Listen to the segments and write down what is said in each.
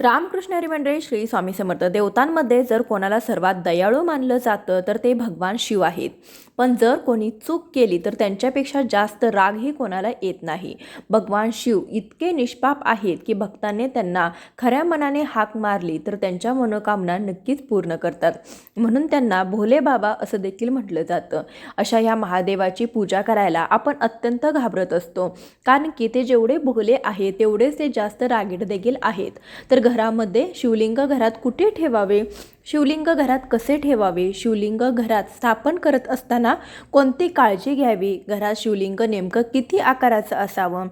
रामकृष्ण हरी मंडळी श्री स्वामी समर्थ देवतांमध्ये जर कोणाला सर्वात दयाळू मानलं जातं तर ते भगवान शिव आहेत. पण जर कोणी चूक केली तर त्यांच्यापेक्षा जास्त रागही कोणाला येत नाही. भगवान शिव इतके निष्पाप आहेत की भक्तांनी त्यांना खऱ्या मनाने हाक मारली तर त्यांच्या मनोकामना नक्कीच पूर्ण करतात. म्हणून त्यांना भोले बाबा असं देखील म्हटलं जातं. अशा या महादेवाची पूजा करायला आपण अत्यंत घाबरत असतो. कारण की ते जेवढे भोले आहेत तेवढेच ते जास्त रागीट देखील आहेत. तर घरामध्ये शिवलिंग घरात कुठे ठेवावे? शिवलिंग घरात कसे ठेवावे? शिवलिंग घरात स्थापन करत असताना कोणती काळजी घ्यावी? घरात शिवलिंग नेमकं किती आकाराचं असावं?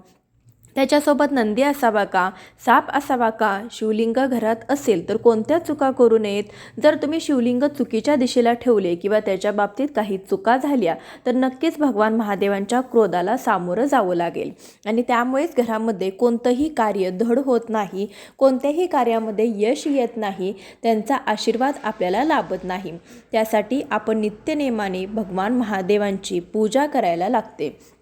त्याच्यासोबत नंदी असावा का? साप असावा का? शिवलिंग घरात असेल तर कोणत्या चुका करू नयेत? जर तुम्ही शिवलिंग चुकीच्या दिशेला ठेवले किंवा त्याच्या बाबतीत काही चुका झाल्या तर नक्कीच भगवान महादेवांच्या क्रोधाला सामोरं जावं लागेल. आणि त्यामुळेच घरामध्ये कोणतंही कार्य धड होत नाही कोणत्याही कार्यामध्ये यश येत नाही त्यांचा आशीर्वाद आपल्याला लाभत नाही. त्यासाठी आपण नित्यनेमाने भगवान महादेवांची पूजा करायला लागते.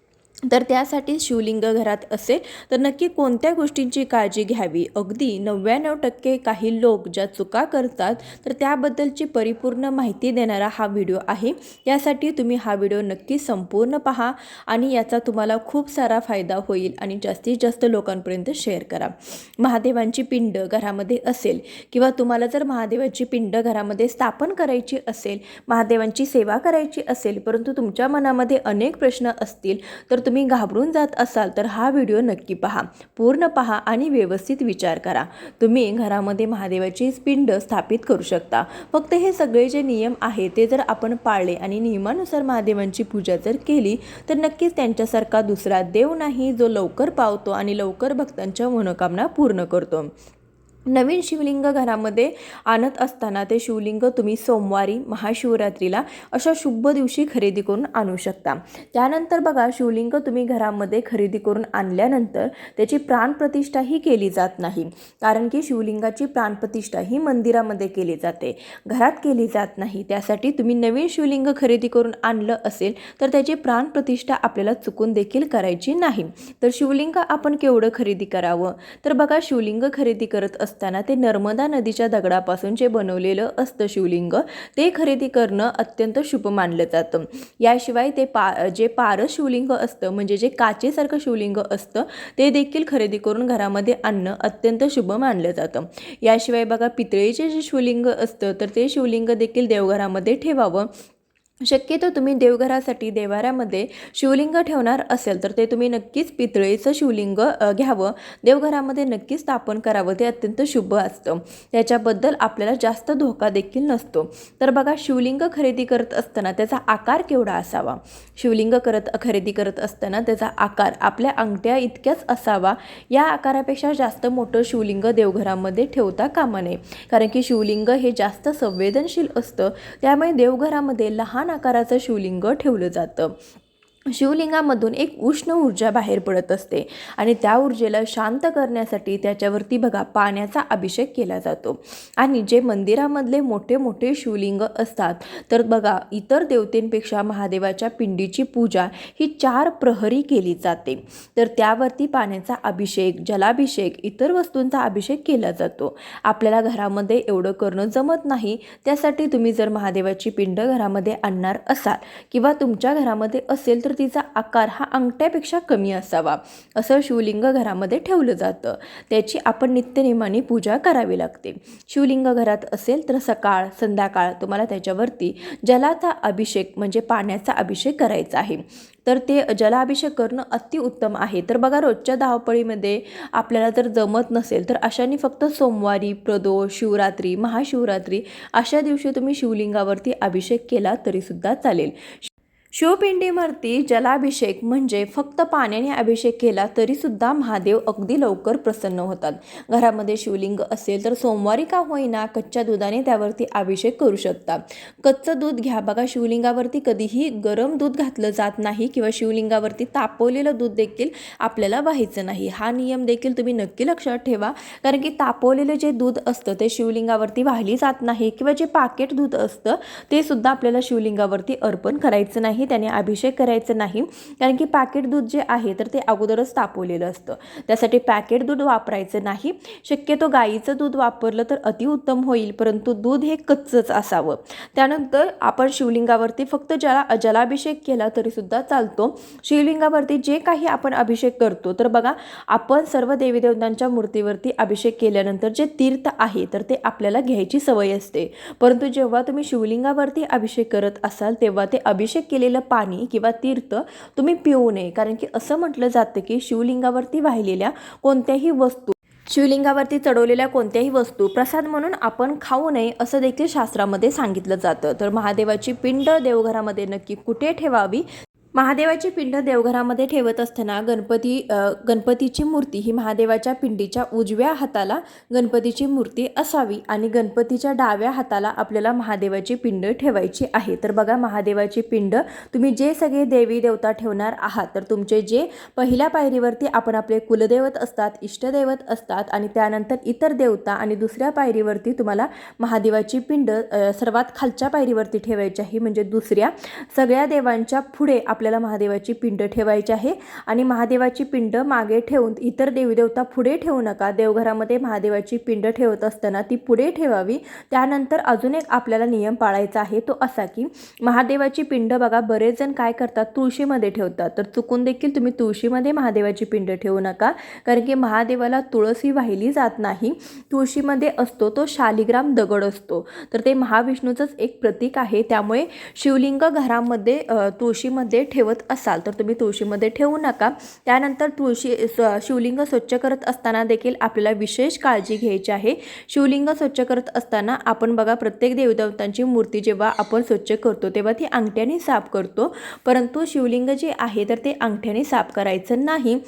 तर त्यासाठी शिवलिंग घरात असेल तर नक्की कोणत्या गोष्टींची काळजी घ्यावी? अगदी नव्याण्णव टक्के काही लोक ज्या चुका करतात तर त्याबद्दलची परिपूर्ण माहिती देणारा हा व्हिडिओ आहे. यासाठी तुम्ही हा व्हिडिओ नक्की संपूर्ण पहा आणि याचा तुम्हाला खूप सारा फायदा होईल आणि जास्तीत जास्त लोकांपर्यंत शेअर करा. महादेवांची पिंड घरामध्ये असेल किंवा तुम्हाला जर महादेवाची पिंड घरामध्ये स्थापन करायची असेल महादेवांची सेवा करायची असेल परंतु तुमच्या मनामध्ये अनेक प्रश्न असतील तर तुम्ही तुम्ही घाबरून जात असाल तर हा व्हिडिओ नक्की पहा. पूर्ण पहा आणि व्यवस्थित विचार करा. तुम्ही घरामध्ये महादेवाची पिंड स्थापित करू शकता. फक्त हे सगळे जे नियम आहे ते जर आपण पाळले आणि नियमानुसार महादेवांची पूजा जर केली तर नक्कीच त्यांच्यासारखा दुसरा देव नाही जो लवकर पावतो आणि लवकर भक्तांच्या मनोकामना पूर्ण करतो. नवीन शिवलिंग घरामध्ये आणत असताना ते शिवलिंग तुम्ही सोमवारी महाशिवरात्रीला अशा शुभ दिवशी खरेदी करून आणू शकता. त्यानंतर बघा शिवलिंग तुम्ही घरामध्ये खरेदी करून आणल्यानंतर त्याची प्राणप्रतिष्ठाही केली जात नाही. कारण की शिवलिंगाची प्राणप्रतिष्ठा ही मंदिरामध्ये केली जाते. घरात केली जात नाही. त्यासाठी तुम्ही नवीन शिवलिंग खरेदी करून आणलं असेल तर त्याची प्राणप्रतिष्ठा आपल्याला चुकून देखील करायची नाही. तर शिवलिंग आपण केवढं खरेदी करावं? तर बघा शिवलिंग खरेदी करत असताना असताना ते नर्मदा नदीच्या दगडापासून जे बनवलेलं असतं शिवलिंग ते खरेदी करणं अत्यंत शुभ मानलं जातं. याशिवाय ते पा जे पारस शिवलिंग असतं म्हणजे जे काचेसारखं शिवलिंग असतं ते देखील खरेदी करून घरामध्ये आणणं अत्यंत शुभ मानलं जातं. याशिवाय बघा पितळेचे जे शिवलिंग असतं तर ते शिवलिंग देखील देवघरामध्ये ठेवावं. शक्यतो तुम्ही देवघरासाठी देवाऱ्यामध्ये शिवलिंग ठेवणार असेल तर ते तुम्ही नक्कीच पितळेचं शिवलिंग घ्यावं. देवघरामध्ये नक्कीच स्थापन करावं ते अत्यंत शुभ असतं. त्याच्याबद्दल आपल्याला जास्त धोका देखील नसतो. तर बघा शिवलिंग खरेदी करत असताना त्याचा आकार केवढा असावा? शिवलिंग करत खरेदी करत असताना त्याचा आकार आपल्या अंगठ्या इतक्याच असावा? या आकारापेक्षा जास्त मोठं शिवलिंग देवघरामध्ये ठेवता कामा नये. कारण की शिवलिंग हे जास्त संवेदनशील असतं. त्यामुळे देवघरामध्ये लहान आकाराचं शिवलिंग ठेवलं जातं. शिवलिंगामधून एक उष्ण ऊर्जा बाहेर पडत असते आणि त्या ऊर्जेला शांत करण्यासाठी त्याच्यावरती बघा पाण्याचा अभिषेक केला जातो. आणि जे मंदिरामधले मोठे मोठे शिवलिंग असतात तर बघा इतर देवतेंपेक्षा महादेवाच्या पिंडीची पूजा ही चार प्रहरी केली जाते. तर त्यावरती पाण्याचा अभिषेक जलाभिषेक इतर वस्तूंचा अभिषेक केला जातो. आपल्याला घरामध्ये एवढं करणं जमत नाही त्यासाठी तुम्ही जर महादेवाची पिंड घरामध्ये आणणार असाल किंवा तुमच्या घरामध्ये असेल तर तिचा आकार हा अंगठ्यापेक्षा कमी असावा असं शिवलिंग घरामध्ये ठेवलं जातं. त्याची आपण नित्यनेमाने पूजा करावी लागते. शिवलिंग घरात असेल तर सकाळ संध्याकाळ तुम्हाला त्याच्यावरती जलाचा अभिषेक म्हणजे पाण्याचा अभिषेक करायचा आहे. तर ते जलाभिषेक करणं अतिउत्तम आहे. तर बघा रोजच्या धावपळीमध्ये आपल्याला जर जमत नसेल तर अशाने फक्त सोमवारी प्रदोष शिवरात्री महाशिवरात्री अशा दिवशी तुम्ही शिवलिंगावरती अभिषेक केला तरीसुद्धा चालेल. शिवपिंडीवरती जलाभिषेक म्हणजे फक्त पाण्याने अभिषेक केला तरीसुद्धा महादेव अगदी लवकर प्रसन्न होतात. घरामध्ये शिवलिंग असेल तर सोमवारी का होईना कच्च्या दुधाने त्यावरती अभिषेक करू शकता. कच्चं दूध घ्या. बघा शिवलिंगावरती कधीही गरम दूध घातलं जात नाही किंवा शिवलिंगावरती तापवलेलं दूध देखील आपल्याला व्हायचं नाही. हा नियम देखील तुम्ही नक्की लक्षात ठेवा. कारण की तापवलेलं जे दूध असतं ते शिवलिंगावरती वाहिली जात नाही किंवा जे पाकेट दूध असतं ते सुद्धा आपल्याला शिवलिंगावरती अर्पण करायचं नाही. नाही त्याने अभिषेक करायचं नाही. कारण की पॅकेट दूध जे आहे तर ते अगोदरच तापवलेलं असतं. त्यासाठी पॅकेट दूध वापरायचं नाही. शक्यतो गाईचं दूध वापरलं तर अतिउत्तम होईल परंतु दूध हे कच्चंच असावं. त्यानंतर आपण शिवलिंगावरती फक्त ज्याला जलाभिषेक केला तरीसुद्धा चालतो. शिवलिंगावरती जे काही आपण अभिषेक करतो तर बघा आपण सर्व देवी देवतांच्या मूर्तीवरती अभिषेक केल्यानंतर जे तीर्थ आहे तर ते आपल्याला घ्यायची सवय असते. परंतु जेव्हा तुम्ही शिवलिंगावरती अभिषेक करत असाल तेव्हा ते अभिषेक केलेलं पाणी किंवा तीर्थ तुम्ही पिऊ नये. कारण की असं म्हटलं जातं की शिवलिंगावरती वाहिलेल्या कोणत्याही वस्तू शिवलिंगावरती चढवलेल्या कोणत्याही वस्तू प्रसाद म्हणून आपण खाऊ नये असं देखील शास्त्रामध्ये सांगितलं जातं. तर महादेवाची पिंड देवघरामध्ये नक्की कुठे ठेवावी? महादेवाची पिंड देवघरामध्ये ठेवत असताना गणपती गणपतीची मूर्ती ही महादेवाच्या पिंडीच्या उजव्या हाताला गणपतीची मूर्ती असावी आणि गणपतीच्या डाव्या हाताला आपल्याला महादेवाची पिंड ठेवायची आहे. तर बघा महादेवाची पिंड तुम्ही जे सगळे देवी देवता ठेवणार आहात तर तुमचे जे पहिल्या पायरीवरती आपण आपले कुलदैवत असतात इष्टदैवत असतात आणि त्यानंतर इतर देवता आणि दुसऱ्या पायरीवरती तुम्हाला महादेवाची पिंड सर्वात खालच्या पायरीवरती ठेवायची आहे. म्हणजे दुसऱ्या सगळ्या देवांच्या पुढे आपल्याला महादेवाची पिंड ठेवायची आहे. आणि महादेवाची पिंड मागे ठेवून इतर देवीदेवता पुढे ठेवू नका. देवघरामध्ये महादेवाची पिंड ठेवत असताना ती पुढे ठेवावी. त्यानंतर अजून एक आपल्याला नियम पाळायचा आहे तो असा की महादेवाची पिंड बघा बरेच जण काय करतात? तुळशीमध्ये ठेवतात. तर चुकून देखील तुम्ही तुळशीमध्ये महादेवाची पिंड ठेवू नका. कारण की महादेवाला तुळस ही वाहिली जात नाही. तुळशीमध्ये असतो तो शालिग्राम दगड असतो. तर ते महाविष्णूचंच एक प्रतीक आहे. त्यामुळे शिवलिंग घरामध्ये तुळशीमध्ये ठेवत असाल तर तुम्ही तुळशीमध्ये ठेवू नका. त्यानंतर तुळशी शिवलिंग स्वच्छ करत असताना देखील आपल्याला विशेष काळजी घ्यायची आहे. शिवलिंग स्वच्छ करत असताना आपण बघा प्रत्येक देवदेवतांची मूर्ती जेव्हा आपण स्वच्छ करतो तेव्हा ती अंगठ्याने साफ करतो. परंतु शिवलिंग जे आहे तर ते अंगठ्याने साफ करायचं नाही.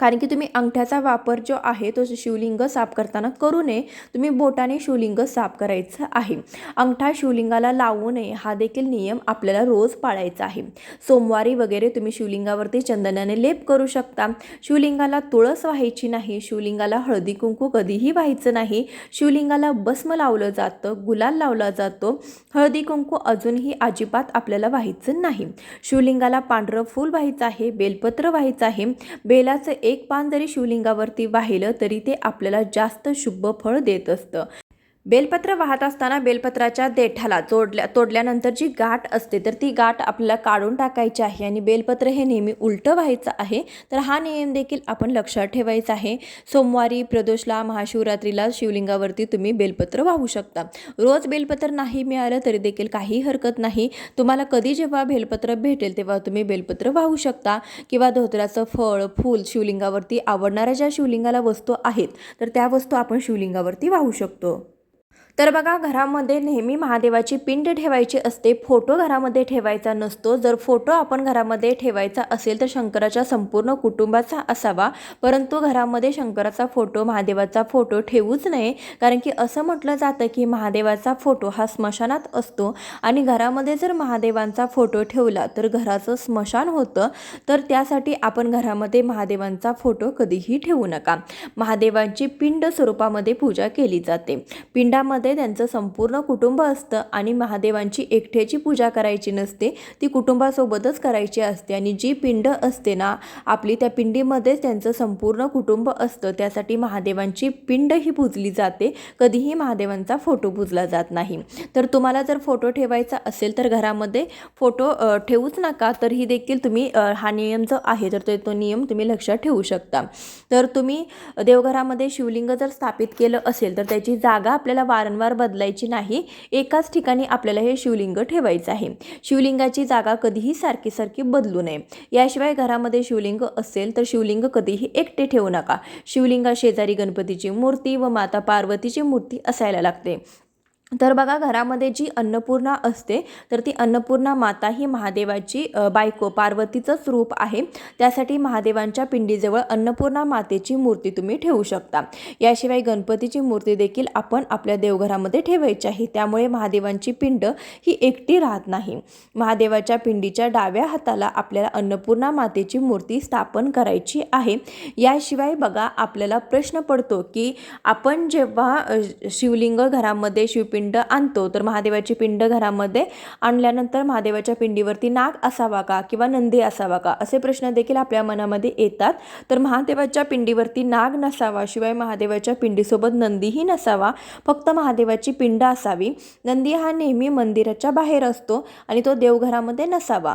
कारण की तुम्ही अंगठ्याचा वापर जो आहे तो शिवलिंग साफ करताना करू नये. तुम्ही बोटाने शिवलिंग साफ करायचं आहे. अंगठा शिवलिंगाला लावू नये हा देखील नियम आपल्याला रोज पाळायचा आहे. सोमवारी वगैरे तुम्ही शिवलिंगावरती चंदनाने लेप करू शकता. शिवलिंगाला तुळस व्हायची नाही शिवलिंगाला हळदी कुंकू कधीही व्हायचं नाही. शिवलिंगाला भस्म लावलं जातं गुलाल लावला जातो. हळदी कुंकू अजूनही अजिबात आपल्याला व्हायचं नाही. शिवलिंगाला पांढरं फूल व्हायचं आहे बेलपत्र व्हायचं आहे. बेलाचं एक पान जरी शिवलिंगावरती वाहिलं तरी ते आपल्याला जास्त शुभ फळ देत असतं. बेलपत्र वाहत असताना बेलपत्राच्या देठाला तोडल्या तोडल्यानंतर जी गाठ असते तर ती गाठ आपल्याला काढून टाकायची आहे आणि बेलपत्र हे नेहमी उलटं व्हायचं आहे. तर हा नियम देखील आपण लक्षात ठेवायचा आहे. सोमवारी प्रदोषला महाशिवरात्रीला शिवलिंगावरती तुम्ही बेलपत्र वाहू शकता. रोज बेलपत्र नाही मिळालं तरी देखील काही हरकत नाही. तुम्हाला कधी जेव्हा बेलपत्र भेटेल तेव्हा तुम्ही बेलपत्र वाहू शकता. किंवा धोत्राचं फळ फूल शिवलिंगावरती आवडणाऱ्या ज्या शिवलिंगाला वस्तू आहेत तर त्या वस्तू आपण शिवलिंगावरती वाहू शकतो. तर बघा घरामध्ये नेहमी महादेवाची पिंड ठेवायची असते फोटो घरामध्ये ठेवायचा नसतो. जर फोटो आपण घरामध्ये ठेवायचा असेल तर शंकराच्या संपूर्ण कुटुंबाचा असावा. परंतु घरामध्ये शंकराचा फोटो महादेवाचा फोटो ठेवूच नये. कारण की असं म्हटलं जातं की महादेवाचा फोटो हा स्मशानात असतो. आणि घरामध्ये जर महादेवांचा फोटो ठेवला तर घराचं स्मशान होतं. तर त्यासाठी आपण घरामध्ये महादेवांचा फोटो कधीही ठेवू नका. महादेवांची पिंड स्वरूपामध्ये पूजा केली जाते. पिंडामध्ये त्यांचं संपूर्ण कुटुंब असतं आणि महादेवांची एकट्याची पूजा करायची नसते ती कुटुंबासोबतच करायची असते आणि जी पिंड असते ना आपली त्या पिंडीमध्येच त्यांचं संपूर्ण कुटुंब असतं. त्यासाठी महादेवांची पिंड ही पूजली जाते कधीही महादेवांचा फोटो पूजला जात नाही. तर तुम्हाला जर फोटो ठेवायचा असेल तर घरामध्ये फोटो ठेवूच नका तर ही देखील तुम्ही हा नियम जो आहे तर तो- नियम तुम्ही लक्षात ठेवू शकता. तर तुम्ही देवघरामध्ये शिवलिंग जर स्थापित केलं असेल तर त्याची जागा आपल्याला वारंवार बदलायची नाही एकाच ठिकाणी आपल्याला हे शिवलिंग ठेवायचं आहे. शिवलिंगाची जागा कधीही सारखी सारखी बदलू नये. याशिवाय घरामध्ये शिवलिंग असेल तर शिवलिंग कधीही एकटे ठेवू नका. शिवलिंगा शेजारी गणपतीची मूर्ती व माता पार्वतीची मूर्ती असायला लागते. तर बघा घरामध्ये जी अन्नपूर्णा असते तर ती अन्नपूर्णा माता ही महादेवाची बायको पार्वतीचंच रूप आहे. त्यासाठी महादेवांच्या पिंडीजवळ अन्नपूर्णा मातेची मूर्ती तुम्ही ठेवू शकता. याशिवाय गणपतीची मूर्ती देखील आपण आपल्या देवघरामध्ये ठेवायची आहे. त्यामुळे महादेवांची पिंड ही एकटी राहत नाही. महादेवाच्या पिंडीच्या डाव्या हाताला आपल्याला अन्नपूर्णा मातेची मूर्ती स्थापन करायची आहे. याशिवाय बघा आपल्याला प्रश्न पडतो की आपण जेव्हा शिवलिंग घरामध्ये शिवपिंड पिंड आणतो तर महादेवाची पिंड घरामध्ये आणल्यानंतर महादेवाच्या पिंडीवरती नाग असावा का किंवा नंदी असावा का? असे प्रश्न देखील आपल्या मनामध्ये येतात. तर महादेवाच्या पिंडीवरती नाग नसावा शिवाय महादेवाच्या पिंडीसोबत नंदीही नसावा. फक्त महादेवाची पिंड असावी. नंदी हा नेहमी मंदिराच्या बाहेर असतो आणि तो देवघरामध्ये नसावा.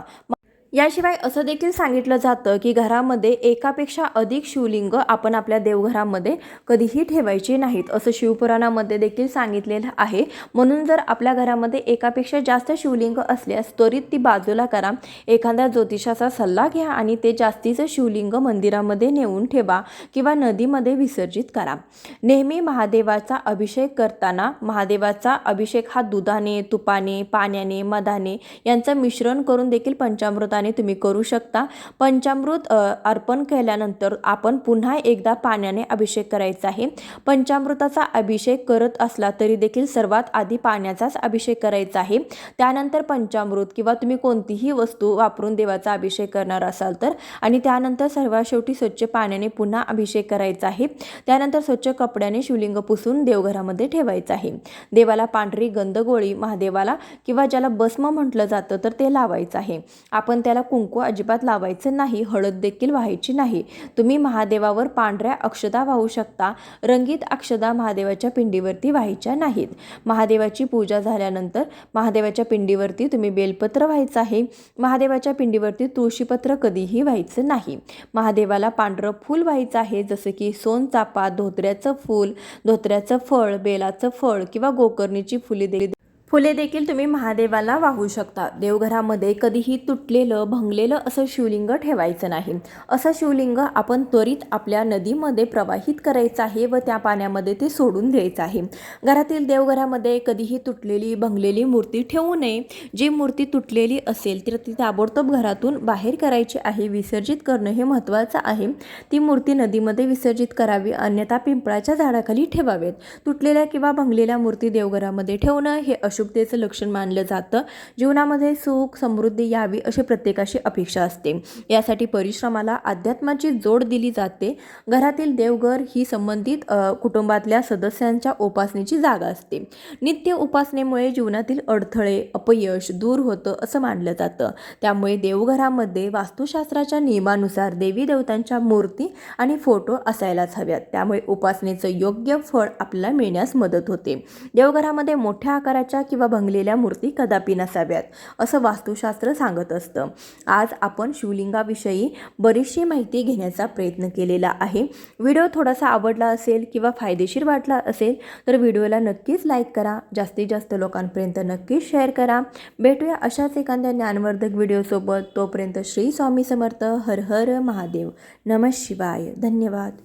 याशिवाय असं देखील सांगितलं जातं की घरामध्ये एकापेक्षा अधिक शिवलिंग आपण आपल्या देवघरामध्ये कधीही ठेवायची नाहीत असं शिवपुराणामध्ये देखील सांगितलेलं आहे. म्हणून जर आपल्या घरामध्ये एकापेक्षा जास्त शिवलिंग असल्यास त्वरित ती बाजूला करा. एखाद्या ज्योतिषाचा सल्ला घ्या आणि ते जास्तीचं शिवलिंग मंदिरामध्ये नेऊन ठेवा किंवा नदीमध्ये विसर्जित करा. नेहमी महादेवाचा अभिषेक करताना महादेवाचा अभिषेक हा दुधाने तुपाने पाण्याने मधाने यांचं मिश्रण करून देखील पंचामृताने तुम्ही करू शकता. पंचामृत अर्पण केल्यानंतर आपण पुन्हा एकदा पाण्याने अभिषेक करायचा आहे. पंचामृताचा अभिषेक करत असला तरी देखील सर्वात आधी पाण्याचाच अभिषेक करायचा आहे. त्यानंतर पंचामृत किंवा तुम्ही कोणतीही वस्तू वापरून देवाचा अभिषेक करणार असाल तर. आणि त्यानंतर सर्वात शेवटी स्वच्छ पाण्याने पुन्हा अभिषेक करायचा आहे. त्यानंतर स्वच्छ कपड्याने शिवलिंग पुसून देवघरामध्ये ठेवायचं आहे. देवाला पांढरी गंधगोळी महादेवाला किंवा ज्याला भस्म म्हटलं जातं तर ते लावायचं आहे. आपण त्याला कुंकू अजिबात लावायचं नाही हळद देखील व्हायची नाही. तुम्ही महादेवावर पांढऱ्या अक्षदा वाहू शकता रंगीत अक्षदा महादेवाच्या पिंडीवरती व्हायच्या नाहीत. महादेवाची पूजा झाल्यानंतर महादेवाच्या पिंडीवरती तुम्ही बेलपत्र व्हायचं आहे. महादेवाच्या पिंडीवरती तुळशीपत्र कधीही व्हायचं नाही. महादेवाला पांढरं फूल व्हायचं आहे जसं की सोनचापा धोत्र्याचं फूल धोत्र्याचं फळ बेलाचं फळ किंवा गोकर्णीची फुले देखील फुले देखील तुम्ही महादेवाला वाहू शकता. देवघरामध्ये कधीही तुटलेलं भंगलेलं असं शिवलिंग ठेवायचं नाही. असं शिवलिंग आपण त्वरित आपल्या नदीमध्ये प्रवाहित करायचं आहे व त्या पाण्यामध्ये ते सोडून द्यायचं आहे. घरातील देवघरामध्ये कधीही तुटलेली भंगलेली मूर्ती ठेवू नये. जी मूर्ती तुटलेली असेल तर ती ताबडतोब घरातून बाहेर करायची आहे विसर्जित करणं हे महत्त्वाचं आहे. ती मूर्ती नदीमध्ये विसर्जित करावी अन्यथा पिंपळाच्या झाडाखाली ठेवावेत. तुटलेल्या किंवा भंगलेल्या मूर्ती देवघरामध्ये ठेवणं हे अशुभतेचं लक्षण मानलं जातं. जीवनामध्ये सुख समृद्धी यावी अशी प्रत्येकाची अपेक्षा असते. यासाठी परिश्रमाला अध्यात्माची जोड दिली जाते. घरातील देवघर ही संबंधित कुटुंबातल्या सदस्यांच्या उपासनेची जागा असते. नित्य उपासनेमुळे जीवनातील अडथळे अपयश दूर होतं असं मानलं जातं. त्यामुळे देवघरामध्ये वास्तुशास्त्राच्या नियमानुसार देवी देवतांच्या मूर्ती आणि फोटो असायलाच हव्यात. त्यामुळे उपासनेचं योग्य फळ आपल्याला मिळण्यास मदत होते. देवघरामध्ये मोठ्या आकाराच्या किंवा भंगलेल्या मूर्ती कदापि नसाव्यात असं वास्तुशास्त्र सांगत असतं. आज आपण शिवलिंगाविषयी बरीचशी माहिती घेण्याचा प्रयत्न केलेला आहे. व्हिडिओ थोडासा आवडला असेल किंवा फायदेशीर वाटला असेल तर व्हिडिओला नक्कीच लाईक करा. जास्तीत जास्त लोकांपर्यंत नक्कीच शेअर करा. भेटूया अशाच एखाद्या ज्ञानवर्धक व्हिडिओसोबत. तोपर्यंत श्री स्वामी समर्थ. हर हर महादेव. नम शिवाय. धन्यवाद.